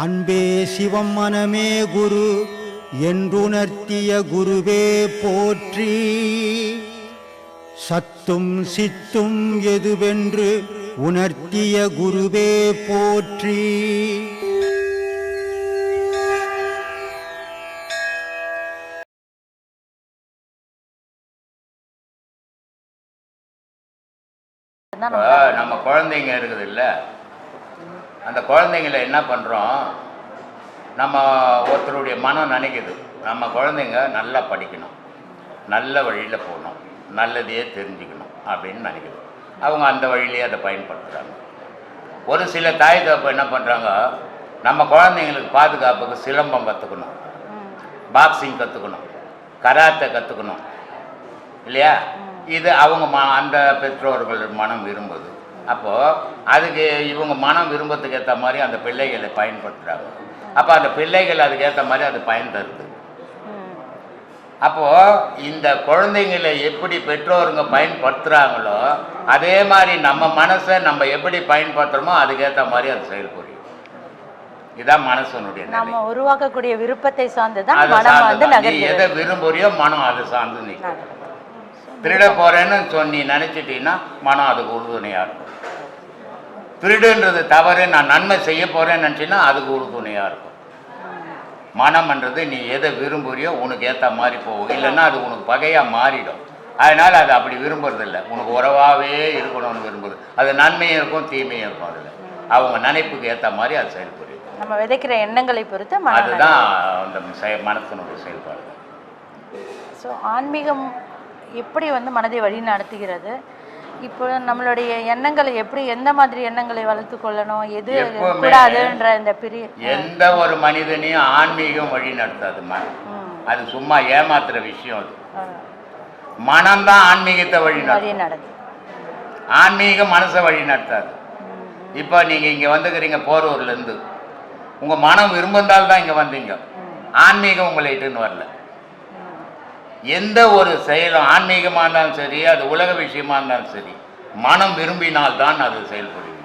அன்பே சிவம் மனமே குரு என்றுணர்த்திய குருவே போற்றி. சத்தும் சித்தும் எதுவென்று உணர்த்திய குருவே போற்றி. நம்ம குழந்தைங்க இருக்குது இல்ல அந்த குழந்தைங்கள என்ன பண்ணுறோம் நம்ம ஒருத்தருடைய மனம் நினைக்குது. நம்ம குழந்தைங்க நல்லா படிக்கணும். நல்ல வழியில் போகணும். நல்லதையே தெரிஞ்சுக்கணும் அப்படின்னு நினைக்குது. அவங்க அந்த வழியிலே அதை பயன்படுத்துகிறாங்க ஒரு சில தாய் தகப்பு என்ன பண்ணுறாங்க நம்ம குழந்தைங்களுக்கு பாதுகாப்புக்கு சிலம்பம் கற்றுக்கணும் பாக்ஸிங் கற்றுக்கணும் கராத்தே கற்றுக்கணும் இல்லையா? இது அவங்க ம அந்த பெற்றோர்கள் மனம் விரும்புது. அப்போது அதுக்கு இவங்க மனம் விரும்பத்துக்கு ஏற்ற மாதிரி அந்த பிள்ளைகளை பயன்படுத்துகிறாங்க அப்போ அந்த பிள்ளைகள் அதுக்கு ஏற்ற மாதிரி அது பயன் தருது. அப்போது இந்த குழந்தைங்களை எப்படி பெற்றோருங்க பயன்படுத்துகிறாங்களோ அதே மாதிரி நம்ம மனசை நம்ம எப்படி பயன்படுத்துகிறோமோ அதுக்கேற்ற மாதிரி அது செயல்புரியும் இதான் மனசனுடைய நம்ம உருவாக்கக்கூடிய விருப்பத்தை வந்து சார்ந்துதான். நீ எதை விரும்புறியோ மனம் அது சார்ந்து நிற்கும். திருட போறேன்னு சொன்னி நினைச்சிட்டீங்கன்னா மனம் அதுக்கு உறுதுணையா இருக்கும். திருடுன்றது தவறு நான் நன்மை செய்ய போறேன்னு நினச்சின்னா அதுக்கு உறுதுணையா இருக்கும். மனம்ன்றது நீ எதை விரும்புறியோ உனக்கு ஏற்ற மாதிரி போகும். இல்லைன்னா அது உனக்கு பகையா மாறிடும். அதனால அது அப்படி விரும்புறதில்ல. உனக்கு உறவாகவே இருக்கணும்னு விரும்புது அது நன்மையும் இருக்கும் தீமையும் இருக்கும் அதில். அவங்க நினைப்புக்கு ஏற்ற மாதிரி அது செயல்புரியும் நம்ம விதைக்கிற எண்ணங்களை பொறுத்து அதுதான் அந்த செய மனத்தினுடைய செயல்பாடு. ஸோ ஆன்மீகம் எப்படி வந்து மனதை வழி நடத்துகிறது? இப்போ நம்மளுடைய எண்ணங்களை எப்படி எந்த மாதிரி எண்ணங்களை வளர்த்து கொள்ளணும் எது கூடாதுன்ற இந்த பிரி எந்த ஒரு மனிதனையும் ஆன்மீகம் வழி நடத்தாது மனம் ம், அது சும்மா ஏமாத்துற விஷயம் அது. மனம்தான் ஆன்மீகத்தை வழி நடத்தும். நடத்து ஆன்மீகம் மனசை வழி நடத்தாது. இப்போ நீங்கள் இங்கே வந்துக்கிறீங்க போரூர்லேருந்து. உங்கள் மனம் விரும்பந்தால் தான் இங்கே வந்தீங்க. ஆன்மீகம் உங்களை இட்டுன்னு வரல. எந்த ஒரு செயலும் ஆன்மீகமாக இருந்தாலும் சரி அது உலக விஷயமா இருந்தாலும் சரி மனம் விரும்பினால் தான் அது செயல்படுகிறது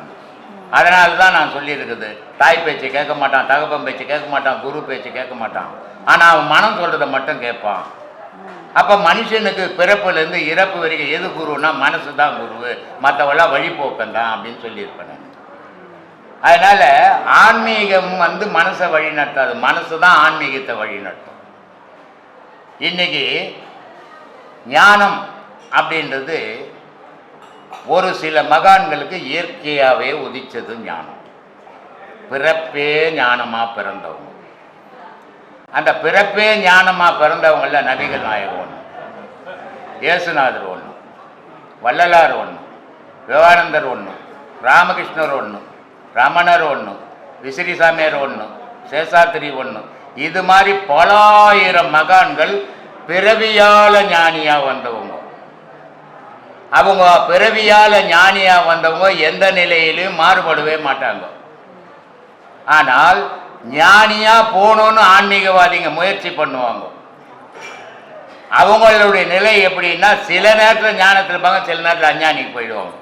அதனால தான் நான் சொல்லியிருக்குது. தாய் பேச்சு கேட்க மாட்டான் தகப்பன் பேச்சு கேட்க மாட்டான் குரு பேச்சு கேட்க மாட்டான். ஆனால் அவன் மனம் சொல்கிறத மட்டும் கேட்பான். அப்போ மனுஷனுக்கு பிறப்புலேருந்து இறப்பு வரைக்கும் எது குருன்னா மனசு தான் குரு. மற்றவெல்லாம் வழிபோக்கம் தான் அப்படின்னு சொல்லியிருப்பேன் நான். அதனால் ஆன்மீகம் வந்து மனசை வழி நடத்தாது மனசு தான் ஆன்மீகத்தை வழி நடத்தும் இன்னைக்கு ஞானம் அப்படின்றது ஒரு சில மகான்களுக்கு இயற்கையாகவே உதிச்சது ஞானம். பிறப்பே ஞானமாக பிறந்தவங்க. அந்த பிறப்பே ஞானமாக பிறந்தவங்கள நபிகள் நாயகம் ஒன்று இயேசுநாதர் ஒன்று வள்ளலார் ஒன்று விவானந்தர் ஒன்று ராமகிருஷ்ணர் ஒன்று ரமணர் ஒன்று விசிறிசாமியார் ஒன்று சேஷாத்திரி ஒன்று இது மாதிரி பலாயிரம் மகான்கள் பிறவியால ஞானியா வந்தவங்க. அவங்க பிறவியால ஞானியா வந்தவங்க எந்த நிலையிலும் மாறுபடவே மாட்டாங்க. ஆனால் ஞானியா போகணும்னு ஆன்மீகவாதிங்க முயற்சி பண்ணுவாங்க. அவங்களுடைய நிலை எப்படின்னா சில நேரத்தில் ஞானத்தில் இருப்பாங்க சில நேரத்தில் அஞ்ஞானிக்கு போயிடுவாங்க.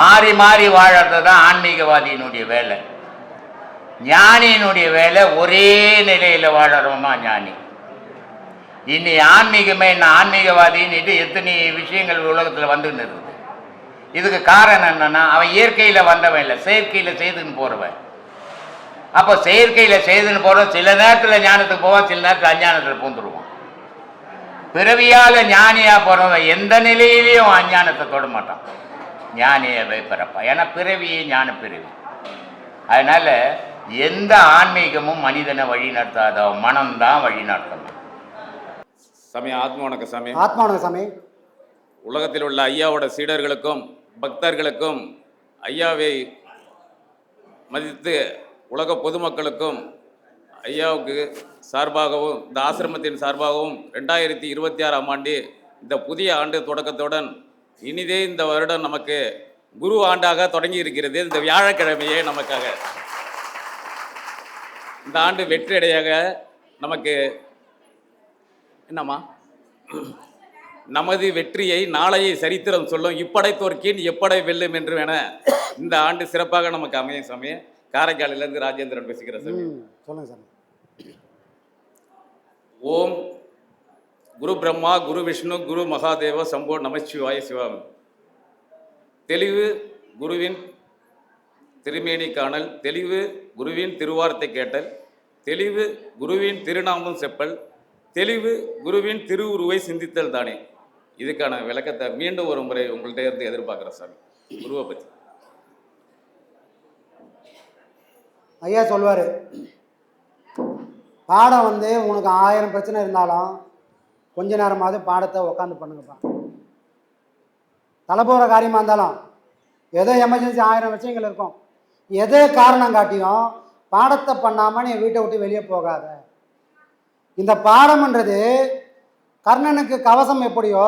மாறி மாறி வாழறது தான் ஆன்மீகவாதியினுடைய வேலை. ஞானியினுடைய வேலை ஒரே நிலையில் வாழறோமா ஞானி? இனி ஆன்மீகமே என்ன? ஆன்மீகவாதின்னுட்டு எத்தனை விஷயங்கள் உலகத்தில் வந்துன்னு இருக்குது. இதுக்கு காரணம் என்னன்னா அவன் இயற்கையில் வந்தவன் இல்லை செயற்கையில் செய்துன்னு போகிறவன் அப்போ செயற்கையில் செய்துன்னு போகிறோம் சில நேரத்தில் ஞானத்துக்கு போவான் சில நேரத்தில் அஞ்ஞானத்தில் பூந்துருவான். பிறவியால் ஞானியாக போகிறவன் எந்த நிலையிலையும் அஞ்ஞானத்தை தொட மாட்டான். ஞானியை பிறப்பான் ஏன்னா பிறவியே ஞான பிறவி அதனால் எந்த ஆன்மீகமும் மனிதனை வழி நடத்தாத மனம்தான் வழி நடத்தணும். சாமி ஆத்ம வணக்கம் சாமி. சாமி. உலகத்தில் உள்ள ஐயாவோட சீடர்களுக்கும் பக்தர்களுக்கும் ஐயாவை மதித்து உலக பொதுமக்களுக்கும் ஐயாவுக்கு சார்பாகவும் இந்த ஆசிரமத்தின் சார்பாகவும் ரெண்டாயிரத்தி இருபத்தி ஆறாம் ஆண்டு இந்த புதிய ஆண்டு தொடக்கத்துடன் இனிதே இந்த வருடம் நமக்கு குரு ஆண்டாக தொடங்கி இருக்கிறது. இந்த வியாழக்கிழமையே நமக்காக. இந்த ஆண்டு வெற்றியடையாக நமக்கு என்னம்மா? நமது வெற்றியை நாளைய சரித்திரம் சொல்லும். இப்படை தோற்கின் எப்படை வெல்லும் என்று என இந்த ஆண்டு சிறப்பாக நமக்கு அமையும் சாமி. காரைக்காலிலேருந்து ராஜேந்திரன் பேசுகிறேன் சாமி. ம் சொல்லுங்கள் சாமி. ஓம் குரு பிரம்மா குரு விஷ்ணு குரு மகாதேவ சம்போ நமச்சிவாய சிவம். தெளிவு குருவின் திருமேனி காணல் தெளிவு குருவின் திருவார்த்தை கேட்டல் தெளிவு குருவின் திருநாமம் செப்பல் தெளிவு குருவின் திருவுருவை சிந்தித்தல் தானே. இதுக்கான விளக்கத்தை மீண்டும் ஒரு முறை உங்கள்கிட்ட இருந்து எதிர்பார்க்குறேன் சாமி. குருவை பற்றி ஐயா சொல்லுவார் பாடம் வந்து உனக்கு ஆயிரம் பிரச்சனை இருந்தாலும் கொஞ்ச நேரமாவது பாடத்தை உட்காந்து பண்ணுங்கப்பா. தலை போகிற காரியமாக இருந்தாலும் ஏதோ எமர்ஜென்சி ஆயிரம் விஷயங்கள் இருக்கும். எதே காரணம் காட்டியும் பாடத்தை பண்ணாமல் நீ வீட்டை விட்டு வெளியே போகாத. இந்த பாடம்ன்றது கர்ணனுக்கு கவசம் எப்படியோ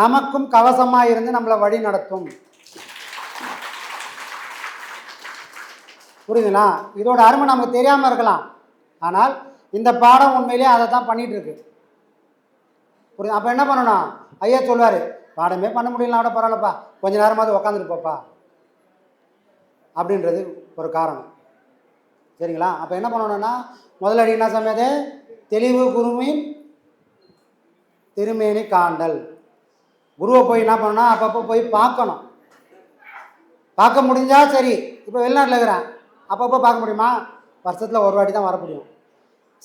நமக்கும் கவசமாக இருந்து நம்மளை வழி நடத்தும். புரியுதுங்களா இதோட அருமை நமக்கு தெரியாமல் இருக்கலாம். ஆனால் இந்த பாடம் உண்மையிலேயே அதை தான் பண்ணிகிட்டு இருக்கு புரியுது? அப்போ என்ன பண்ணணும்? ஐயா சொல்லுவார் பாடமே பண்ண முடியலனா விட பரவாயில்லப்பா. கொஞ்ச நேரமாவது உக்காந்துட்டு போப்பா. அப்படின்றது ஒரு காரணம். சரிங்களா? அப்போ என்ன பண்ணணும்னா முதல்ல அடி என்ன சமயது தெளிவு குருமின் திருமேனி காண்டல். குருவை போய் என்ன பண்ணணும் அப்பப்போ போய் பார்க்கணும். பார்க்க முடிஞ்சா சரி. இப்போ வெளிநாட்டில் இருக்கிறேன். அப்பப்போ பார்க்க முடியுமா? வருஷத்தில் ஒரு வாட்டி தான் வர முடியும்.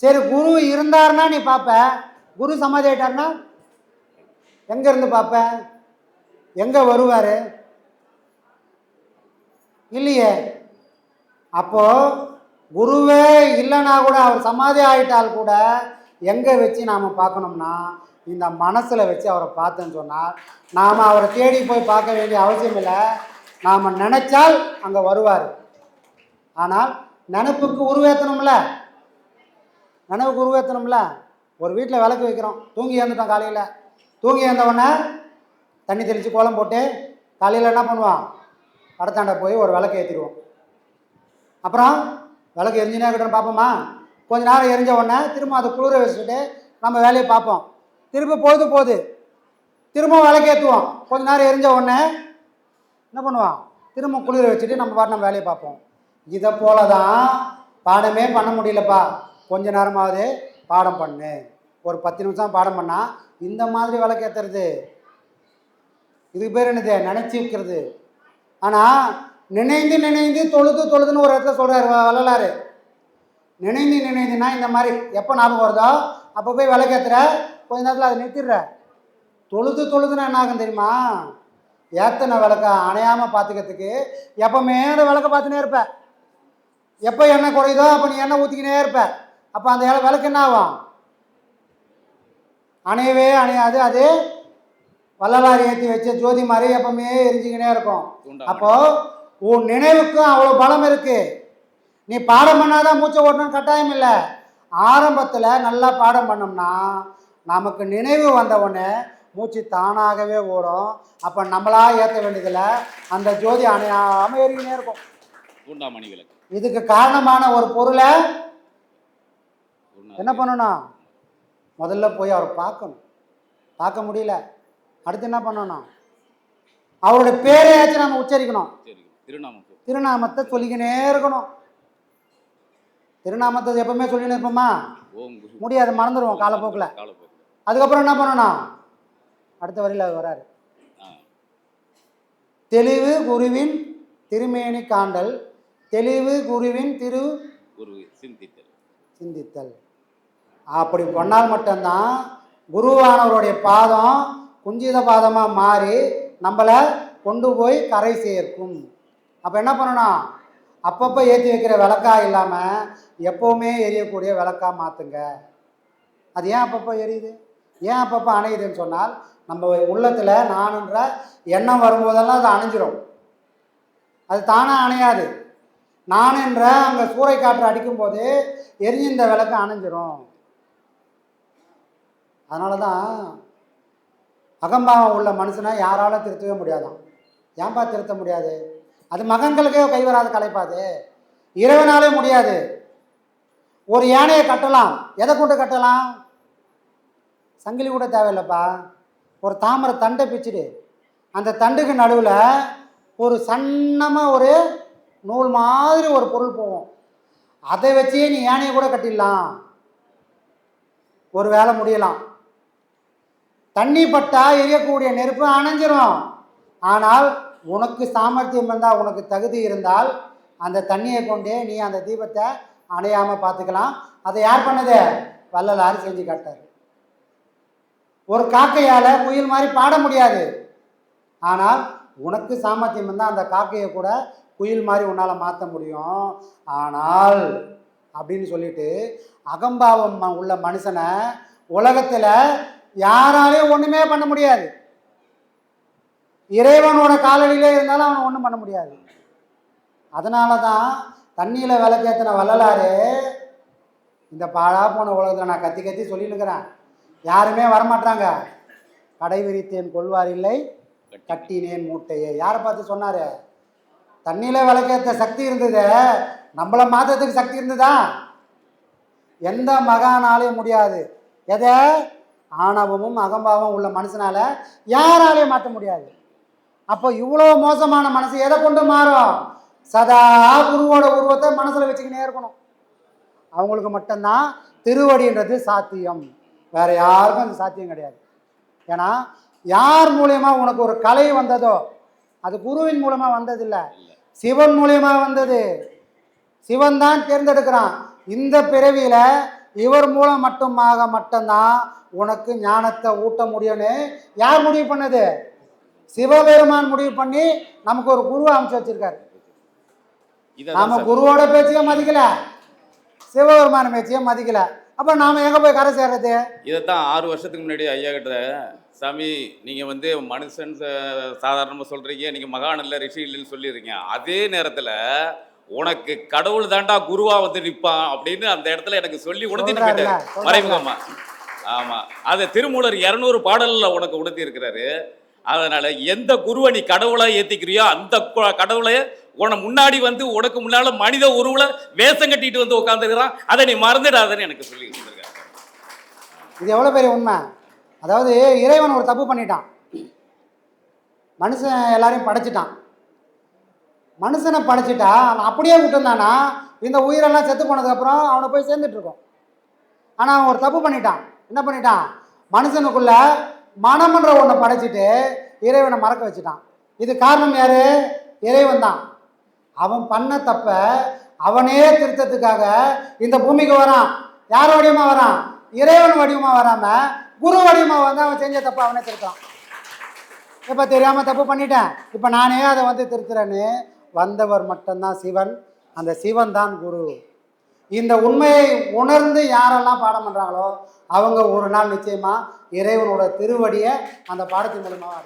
சரி குரு இருந்தார்னா நீ பார்ப்ப. குரு சமாதி ஆயிட்டாருன்னா எங்கே இருந்து பார்ப்ப? எங்கே வருவார்? இல்லையே? அப்போது குருவே இல்லைன்னா கூட அவர் சமாதி ஆகிட்டால் கூட எங்கே வச்சு நாம் பார்க்கணும்னா இந்த மனசில் வச்சு அவரை பார்த்தேன்னு சொன்னால் நாம் அவரை தேடி போய் பார்க்க வேண்டிய அவசியம் இல்லை. நாம் நினச்சால் அங்கே வருவார். ஆனால் நினப்புக்கு உருவேற்றணும்ல நினைவுக்கு உருவேற்றணும்ல ஒரு வீட்டில் விளக்கு வைக்கிறோம். தூங்கி ஏந்துட்டோம் காலையில். தூங்கி ஏந்தவொடனே தண்ணி தெளித்து கோலம் போட்டு காலையில் என்ன பண்ணுவான்? படத்தாண்ட போய் ஒரு விளக்கு ஏற்றிடுவோம் அப்புறம் விளக்கு எரிஞ்சுனே இருக்கட்டும் பார்ப்போமா கொஞ்ச நேரம் எரிஞ்ச உடனே திரும்ப அதை குளிர வச்சுட்டு நம்ம வேலையை பார்ப்போம். திரும்ப போகுது போகுது. திரும்ப விளக்கு ஏற்றுவோம் கொஞ்ச நேரம் எரிஞ்ச உடனே என்ன பண்ணுவான் திரும்ப குளிர வச்சுட்டு நம்ம பாட்டு நம்ம வேலையை பார்ப்போம். இதை போல தான் பாடமே பண்ண முடியலப்பா. கொஞ்ச நேரமாவது பாடம் பண்ணு. ஒரு பத்து நிமிஷம் பாடம் பண்ணால் இந்த மாதிரி விளக்கேற்றுறது இதுக்கு பேர் என்னது? நினச்சி வைக்கிறது. ஆனால் நினைந்து நினைந்து தொழுது தொழுதுன்னு ஒரு இடத்துல சொல்கிறார் வள்ளலாறு நினைந்து நினைந்துனா இந்த மாதிரி எப்போ ஞாபகம் வருதோ அப்போ போய் விளக்கேற்றுற கொஞ்ச நேரத்தில் அதை நிறுத்திடுற. தொழுது தொழுதுன்னா என்ன ஆகும் தெரியுமா? ஏத்தனை விளக்க அணையாமல் பார்த்துக்கிறதுக்கு எப்போ அந்த விளக்க பார்த்துனே இருப்ப. எப்போ எண்ணெய் குறையுதோ அப்போ நீ எண்ணெய் ஊற்றிக்கினே இருப்ப. அப்போ அந்த விளக்கு என்ன ஆகும்? அணையவே அணையாது அது வள்ளலார் ஏற்றி வச்ச ஜோதி மாதிரி எப்பவுமே எரிஞ்சுக்கினே இருக்கும். தூண்டா அப்போ உன் நினைவுக்கும் அவ்வளோ பலம் இருக்கு. நீ பாடம் பண்ணாதான் மூச்சை ஓட்டணும்னு கட்டாயம் இல்லை. ஆரம்பத்தில் நல்லா பாடம் பண்ணோம்னா நமக்கு நினைவு வந்த உடனே மூச்சு தானாகவே ஓடும். அப்போ நம்மளா ஏற்ற வேண்டியதில்லை அந்த ஜோதி அணையாமல் எரிக்கினே இருக்கும். இதுக்கு காரணமான ஒரு பொருளை என்ன பண்ணணும்? முதல்ல போய் அவரை பார்க்கணும். பார்க்க முடியல. அடுத்து என்ன பண்ணணும்? அவருடைய பேரையாச்சும் நம்ம உச்சரிக்கணும். திருநாமத்தை. சொல்லிக்கினே இருக்கணும். திருநாமத்தை எப்பவுமே சொல்லினே இருப்போமா? முடியாது மறந்துடுவோம் காலப்போக்கில். அதுக்கப்புறம் என்ன பண்ணணும்? அடுத்த வரியில் அவர் வராரு. தெளிவு குருவின் திருமேனி காண்டல். தெளிவு குருவின் திரு குரு சிந்தித்தல். சிந்தித்தல். அப்படி பண்ணால் மட்டும்தான் குருவானவருடைய பாதம் குஞ்சித பாதமாக மாறி நம்மளை கொண்டு போய் கரை சேர்க்கும். அப்போ என்ன பண்ணணும் அப்பப்போ ஏற்றி வைக்கிற விளக்கா இல்லாமல் எப்போவுமே எரியக்கூடிய விளக்கா மாற்றுங்க அது ஏன் அப்பப்போ எரியுது? ஏன் அப்பப்போ அணையுதுன்னு சொன்னால் நம்ம உள்ளத்தில் நானுன்ற எண்ணம் வரும்போதெல்லாம் அது அணைஞ்சிரும். அது தானாக அணையாது. நானுன்ற அங்கே சூறை காற்று அடிக்கும்போது எரிஞ்சு இந்த விளக்கு அணைஞ்சிரும். அதனால தான் அகம்பாவம் உள்ள மனுஷனை யாராலும் திருத்தவே முடியாதான். ஏன்பா திருத்த முடியாது? அது மகன்களுக்கே கைவராத கலைப்பாது இறைவனாலே முடியாது. ஒரு யானையை கட்டலாம். எதை கொண்டு கட்டலாம்? சங்கிலி கூட தேவையில்லைப்பா. ஒரு தாமரை தண்டை பிச்சுடு. அந்த தண்டுக்கு நடுவில் ஒரு சன்னமாக ஒரு நூல் மாதிரி ஒரு பொருள் போகும். அதை வச்சே நீ யானையை கூட கட்டிடலாம். ஒரு வேலை முடியலாம். தண்ணி பட்டா எரியக்கூடிய நெருப்பு அணைஞ்சிரும். ஆனால் உனக்கு சாமர்த்தியம் இருந்தால் உனக்கு தகுதி இருந்தால் அந்த தண்ணியை கொண்டே நீ அந்த தீபத்தை அணையாமல் பார்த்துக்கலாம். அதை யார் பண்ணது? வள்ளலார் செஞ்சு காட்டார். ஒரு காக்கையால் குயில் மாதிரி பாட முடியாது. ஆனால் உனக்கு சாமர்த்தியம் இருந்தால் அந்த காக்கையை கூட குயில் மாதிரி உன்னால் மாற்ற முடியும். ஆனால் அப்படின்னு சொல்லிட்டு அகம்பாவம் உள்ள மனுஷனை உலகத்தில் யாராலையும் ஒன்றுமே பண்ண முடியாது. இறைவனோட காலடியிலே இருந்தாலும் அவன் ஒன்றும் பண்ண முடியாது. அதனால தான் தண்ணியில் விளக்கேற்றின வள்ளலாறு இந்த பாழா போன உலகத்தில் நான் கத்தி கத்தி சொல்லியிருக்கிறேன் யாருமே வரமாட்டாங்க கடை விரித்தேன் கொள்வார் இல்லை கட்டினேன் மூட்டையை. யாரை பார்த்து சொன்னார்? தண்ணியில் விளக்கேற்ற சக்தி இருந்தது. நம்மளை மாற்றத்துக்கு சக்தி இருந்ததா? எந்த மகானாலையும் முடியாது. எதை? ஆணவமும் அகம்பாவம் உள்ள மனசனால யாராலையும் மாற்ற முடியாது. அப்போ இவ்வளோ மோசமான மனசு எதை கொண்டு மாறும்? சதா குருவோட உருவத்தை மனசில் வச்சுக்கினே இருக்கணும். அவங்களுக்கு மட்டும்தான் திருவடின்றது சாத்தியம். வேற யாருக்கும் அது சாத்தியம் கிடையாது. ஏன்னா யார் மூலயமா உனக்கு ஒரு கலை வந்ததோ அது குருவின் மூலமா வந்ததில்லை. சிவன் மூலயமா வந்தது. சிவன் தான் தேர்ந்தெடுக்கிறான். இந்த பிறவியில இவர் மூலம் மட்டுமாக மட்டும்தான் உனக்கு ஞானத்தை ஊட்ட முடியும்னு யார் முடிவு பண்ணது? சிவபெருமான் முடிவு பண்ணி நமக்கு ஒரு குருவை அமைச்சு வச்சிருக்காரு. இதை நாம குருவோட பேச்சையும் மதிக்கல. சிவபெருமான பேச்சையும் மதிக்கல. அப்ப நாம எங்க போய் கரை சேர்றது? இதைத்தான் ஆறு வருஷத்துக்கு முன்னாடி ஐயா கிட்ட சாமி நீங்கள் வந்து மனுஷன் சாதாரணமாக சொல்கிறீங்க நீங்கள் மகான் இல்லை ரிஷி இல்லைன்னு சொல்லிடுறீங்க அதே நேரத்தில் உனக்கு கடவுள் தாண்டா குருவா வந்து நிற்பான் அப்படின்னு அந்த இடத்துல எனக்கு சொல்லி உணர்த்திட்டு போயிட்டாரு. மறைமுகமா. ஆமாம் அதை திருமூலர் இரநூறு பாடலில் உனக்கு உணர்த்தி இருக்கிறாரு அதனால எந்த குருவை நீ கடவுளா ஏத்திக்கிறியோ அந்த கடவுளை உன முன்னாடி வந்து உனக்கு முன்னால மனித உருவுல வேஷம் கட்டிட்டு வந்து உட்காந்துருக்கிறான் அதை நீ மறந்துடாதன்னு எனக்கு சொல்லி கொடுத்துருக்காரு. இது எவ்வளோ பெரிய உண்மை? அதாவது இறைவன் ஒரு தப்பு பண்ணிட்டான். மனுஷன் எல்லாரையும் படைச்சிட்டான். மனுஷனை படைச்சிட்டா அவன் அப்படியே விட்டுருந்தானா இந்த உயிரெல்லாம் செத்து போனதுக்கப்புறம் அவனை போய் சேர்ந்துட்டுருக்கோம் ஆனால் அவன் ஒரு தப்பு பண்ணிட்டான். என்ன பண்ணிட்டான்? மனுஷனுக்குள்ள மனம்ன்ற ஒன்றை படைச்சிட்டு இறைவனை மறக்க வச்சுட்டான். இது காரணம் யாரு? இறைவன் தான். அவன் பண்ண தப்ப அவனே திருத்தத்துக்காக இந்த பூமிக்கு வரான். யார் வடிவமாக வரான்? இறைவன் வடிவமாக வராமல் குரு வடிவமாக வந்து அவன் செஞ்ச தப்பை அவனே திருத்தான் இப்போ தெரியாமல் தப்பு பண்ணிட்டேன். இப்போ நானே அதை வந்து திருத்துறேன்னு வந்தவர் மட்டும்தான் சிவன். அந்த சிவன் தான் குரு. இந்த உண்மையை உணர்ந்து யாரெல்லாம் பாடம் பண்ணுறாங்களோ அவங்க ஒரு நாள் நிச்சயமாக இறைவனோட திருவடியை அந்த பாடத்தின் மூலமாக